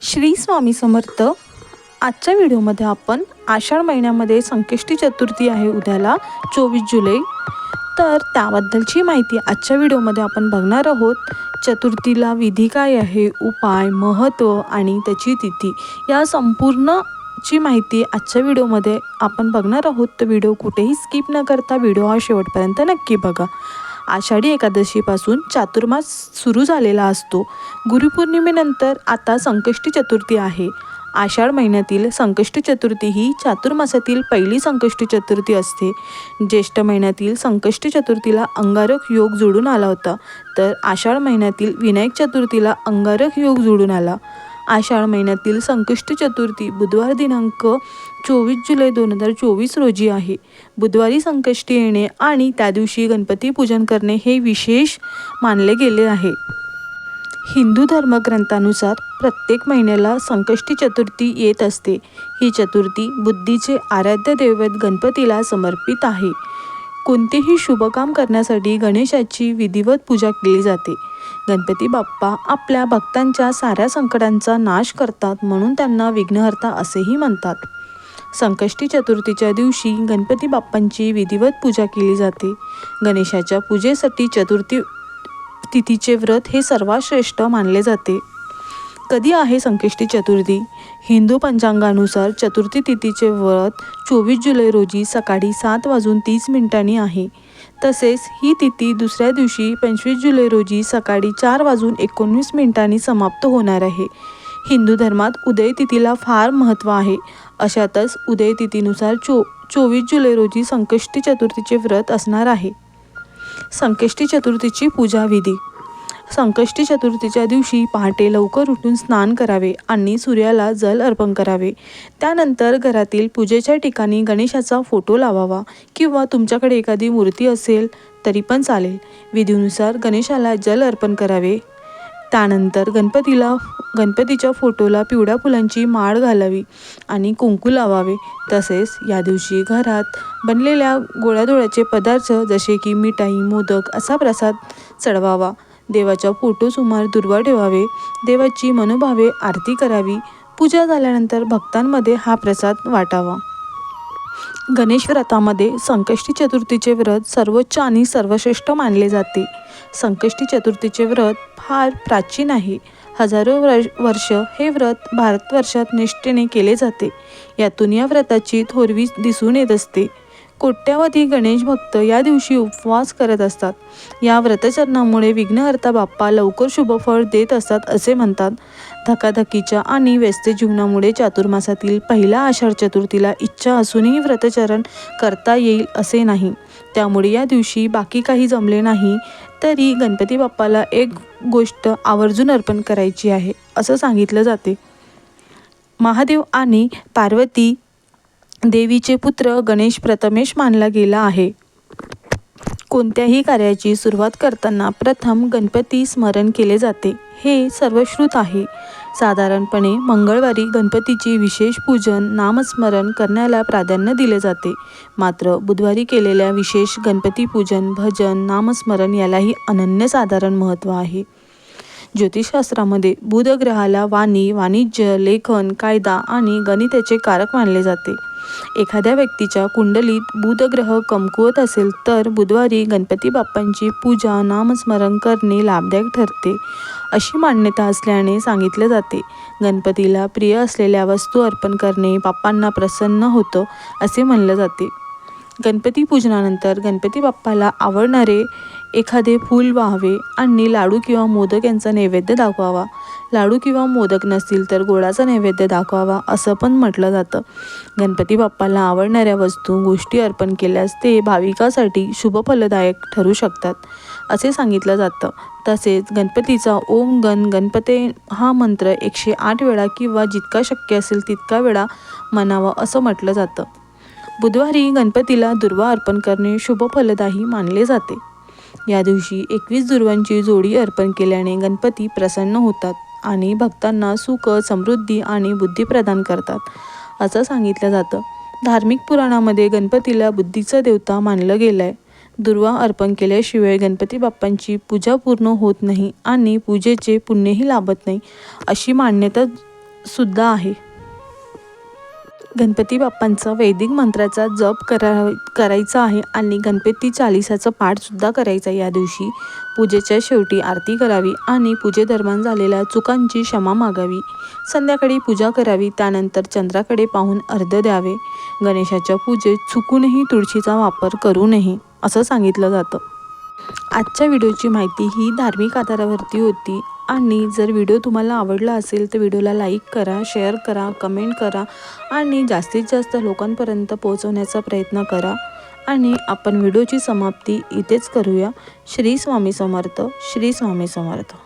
श्री स्वामी समर्थ. आजच्या व्हिडिओमध्ये आपण आषाढ महिन्यामध्ये संकष्टी चतुर्थी आहे उद्याला चोवीस जुलै. तर त्याबद्दलची माहिती आजच्या व्हिडिओमध्ये आपण बघणार आहोत. चतुर्थीला विधी काय आहे उपाय महत्त्व आणि त्याची तिथी. या संपूर्ण ची माहिती आजच्या व्हिडिओमध्ये आपण बघणार आहोत. तर व्हिडिओ कुठेही स्किप न करता व्हिडिओ हा शेवटपर्यंत नक्की बघा. आषाढी एकादशीपासून चातुर्मास सुरू झालेला असतो. गुरुपौर्णिमेनंतर आता संकष्टी चतुर्थी आहे. आषाढ महिन्यातील संकष्टी चतुर्थी ही चातुर्मासातील पहिली संकष्टी चतुर्थी असते. ज्येष्ठ महिन्यातील संकष्टी चतुर्थीला अंगारक योग जोडून आला होता. तर आषाढ महिन्यातील विनायक चतुर्थीला अंगारक योग जोडून आला. आषाढ महिन्यातील संकष्ट चतुर्थी बुधवार दिनांक चोवीस जुलै दोन हजार चोवीस रोजी आहे. बुधवारी संकष्टी येणे आणि त्या दिवशी गणपती पूजन करणे हे विशेष मानले गेले आहे. हिंदू धर्मग्रंथानुसार प्रत्येक महिन्याला संकष्टी चतुर्थी येत असते. ही चतुर्थी बुद्धीचे आराध्य दैवत गणपतीला समर्पित आहे. कोणतेही शुभकाम करण्यासाठी गणेशाची विधिवत पूजा केली जाते. गणपती बाप्पा आपल्या भक्तांच्या साऱ्या संकटांचा नाश करतात म्हणून त्यांना विघ्नहर्ता असेही म्हणतात. संकष्टी चतुर्थीच्या दिवशी गणपती बाप्पांची विधिवत पूजा केली जाते. गणेशाच्या पूजेसाठी चतुर्थी तिथीचे व्रत हे सर्वात श्रेष्ठ मानले जाते. कधी आहे संकष्टी चतुर्थी? हिंदू पंचांगानुसार चतुर्थी तिथीचे व्रत चोवीस जुलै रोजी सकाळी सात वाजून तीस मिनिटांनी आहे. तसेच ही तिथी दुसऱ्या दिवशी पंचवीस जुलै रोजी सकाळी चार वाजून एकोणवीस मिनिटांनी समाप्त होणार आहे. हिंदू धर्मात उदय तिथीला फार महत्त्व आहे. अशातच उदय तिथीनुसार चो चोवीस जुलै रोजी संकष्टी चतुर्थीचे व्रत असणार आहे. संकष्टी चतुर्थीची पूजा विधी संकष्टी चतुर्थीच्या दिवशी पहाटे लवकर उठून स्नान करावे आणि सूर्याला जल अर्पण करावे. त्यानंतर घरातील पूजेच्या ठिकाणी गणेशाचा फोटो लावावा किंवा तुमच्याकडे एखादी मूर्ती असेल तरी पण चालेल. विधीनुसार गणेशाला जल अर्पण करावे. त्यानंतर गणपतीला गणपतीच्या फोटोला पिवळ्या फुलांची माळ घालावी आणि कुंकू लावावे. तसेच या दिवशी घरात बनलेल्या गोळ्याधोळ्याचे पदार्थ जसे की मिठाई मोदक असा प्रसाद चढवावा. देवाच्या फोटोसमोर दुर्वा ठेवावे देवाची मनोभावे आरती करावी. पूजा झाल्यानंतर भक्तांमध्ये हा प्रसाद वाटावा. गणेश व्रतामध्ये संकष्टी चतुर्थीचे व्रत सर्वोच्च आणि सर्वश्रेष्ठ मानले जाते. संकष्टी चतुर्थीचे व्रत फार प्राचीन आहे. हजारो वर्ष वर्ष हे व्रत भारतवर्षात निष्ठेने केले जाते. यातून या व्रताची थोरवी दिसून येत असते. कोट्यावधी गणेश भक्त या दिवशी उपवास करत असतात. या व्रतचरणामुळे विघ्नहर्ता बाप्पा लवकर शुभफळ देत असतात असे म्हणतात. धकाधकीच्या आणि व्यस्त जीवनामुळे चातुर्मासातील पहिला आषाढ चतुर्थीला इच्छा असूनही व्रतचरण करता येईल असे नाही. त्यामुळे या दिवशी बाकी काही जमले नाही तरी गणपती बाप्पाला एक गोष्ट आवर्जून अर्पण करायची आहे असं सांगितलं जाते. महादेव आणि पार्वती देवीचे पुत्र गणेश प्रथमेश मानला गेला आहे. कोणत्याही कार्याची सुरुवात करताना प्रथम गणपती स्मरण केले जाते. हे सर्वश्रुत आहे. साधारणपणे मंगळवारी गणपतीची विशेष पूजन नामस्मरण करण्याला प्राधान्य दिले जाते. मात्र बुधवारी केलेल्या विशेष गणपती पूजन भजन नामस्मरण यालाही अनन्यसाधारण महत्त्व आहे. ज्योतिषशास्त्रामध्ये बुध ग्रहाला वाणी वाणिज्य लेखन कायदा आणि गणिताचे कारक मानले जाते. एखाद्या व्यक्तीच्या कुंडलीत बुधग्रह कमकुवत असेल तर बुधवारी गणपती बाप्पांची पूजा नामस्मरण करणे लाभदायक ठरते. अशी मान्यता असल्याने सांगितले जाते. गणपतीला प्रिय असलेल्या वस्तू अर्पण करणे बाप्पांना प्रसन्न होतं असे म्हणलं जाते. गणपती पूजनानंतर गणपती बाप्पाला आवडणारे एखादे फूल वाहावे आणि लाडू किंवा मोदक यांचा नैवेद्य दाखवावा. लाडू किंवा मोदक नसतील तर गोडाचा नैवेद्य दाखवावा असं पण म्हटलं जातं. गणपती बाप्पाला आवडणाऱ्या वस्तू गोष्टी अर्पण केल्यास ते भाविकासाठी शुभफलदायक ठरू शकतात असे सांगितलं जातं. तसेच गणपतीचा ओम गण गणपते हा मंत्र एकशे आठ वेळा किंवा जितका शक्य असेल तितका वेळा म्हणावा असं म्हटलं जातं. बुधवारी गणपतीला दुर्वा अर्पण करणे शुभफलदायी मानले जाते. या दिवशी एकवीस दुर्वांची जोडी अर्पण केल्याने गणपती प्रसन्न होतात आणि भक्तांना सुख समृद्धी आणि बुद्धी प्रदान करतात. असं सांगितलं जातं. धार्मिक पुराणामध्ये गणपतीला बुद्धीचा देवता मानलं गेलं आहे दुर्वा अर्पण केल्याशिवाय गणपती बाप्पांची पूजा पूर्ण होत नाही आणि पूजेचे पुण्यही लाभत नाही अशी मान्यता सुद्धा आहे. गणपती बाप्पांचा वैदिक मंत्राचा जप करा करायचा आहे आणि गणपती चालिसाचं पाठसुद्धा करायचा या दिवशी. पूजेच्या शेवटी आरती करावी आणि पूजेदरम्यान झालेल्या चुकांची क्षमा मागावी. संध्याकाळी पूजा करावी त्यानंतर चंद्राकडे पाहून अर्ध द्यावे. गणेशाच्या पूजेत चुकूनही तुळशीचा वापर करू नये असं सांगितलं जातं. आजच्या व्हिडिओची माहिती ही धार्मिक आधारावरती होती. आणि जर व्हिडिओ तुम्हाला आवडला असेल तर व्हिडिओला लाईक करा शेअर करा कमेंट करा आणि जास्तीत जास्त लोकांपर्यंत पोहोचवण्याचा प्रयत्न करा. आणि आपण व्हिडिओची समाप्ती इथेच करूया. श्री स्वामी समर्थ श्री स्वामी समर्थ.